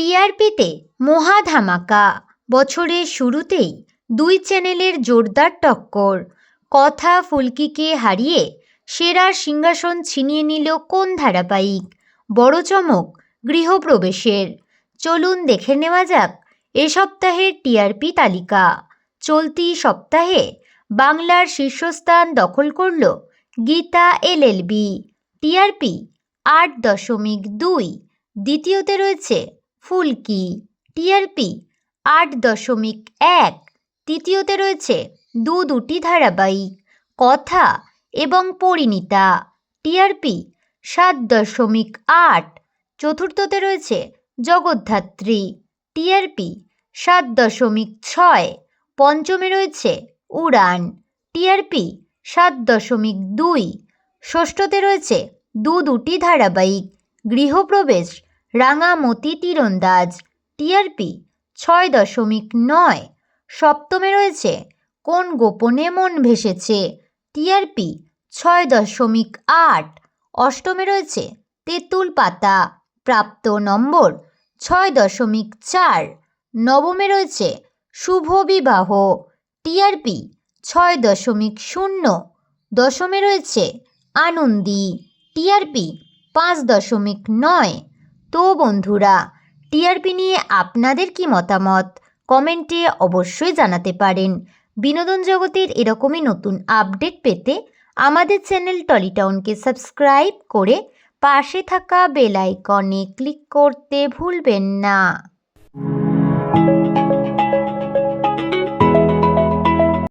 টিআরপিতে মহা ধামাকা বছরের শুরুতেই দুই চ্যানেলের জোরদার টক্কর, কথা ফুলকিকে হারিয়ে সেরা সিংহাসন ছিনিয়ে নিল কোন ধারাবাহিক? বড় চমক, গৃহপ্রবেশের। চলুন দেখে নেওয়া যাক এ সপ্তাহের টিআরপি তালিকা। চলতি সপ্তাহে বাংলার শীর্ষস্থান দখল করল গীতা এলএলবি। টিআরপি আট দশমিক দুই, দ্বিতীয়তে রয়েছে ফুলকি, টিআরপি, আট দশমিক এক। তৃতীয়তে রয়েছে দু দুটি ধারাবাহিক, কথা এবং পরিণীতা। টিআরপি সাত দশমিক আট। চতুর্থতে রয়েছে জগদ্ধাত্রী। টিআরপি সাত দশমিক ছয়। পঞ্চমে রয়েছে উড়ান। টিআরপি সাত দশমিক দুই। ষষ্ঠতে রয়েছে দু দুটি ধারাবাহিক, গৃহপ্রবেশ রাঙামতি তীরন্দাজ, টিআরপি ছয় দশমিক নয়। সপ্তমে রয়েছে, কোন গোপনে মন ভেসেছে? টিআরপি ছয় দশমিক আট। অষ্টমে রয়েছে, তেঁতুল পাতা, প্রাপ্ত নম্বর ছয় দশমিক চার। নবমে রয়েছে, শুভ বিবাহ, টিআরপি ছয় দশমিক শূন্য। দশমে রয়েছে, আনন্দী, টিআরপি পাঁচ দশমিক নয়। তো বন্ধুরা, টিআরপি নিয়ে আপনাদের কি মতামত? কমেন্টে অবশ্যই জানাতে পারেন। বিনোদন জগতের এরকমই নতুন আপডেট পেতে আমাদের চ্যানেল টলিটাউনকে সাবস্ক্রাইব করে পাশে থাকা বেল আইকনে ক্লিক করতে ভুলবেন না।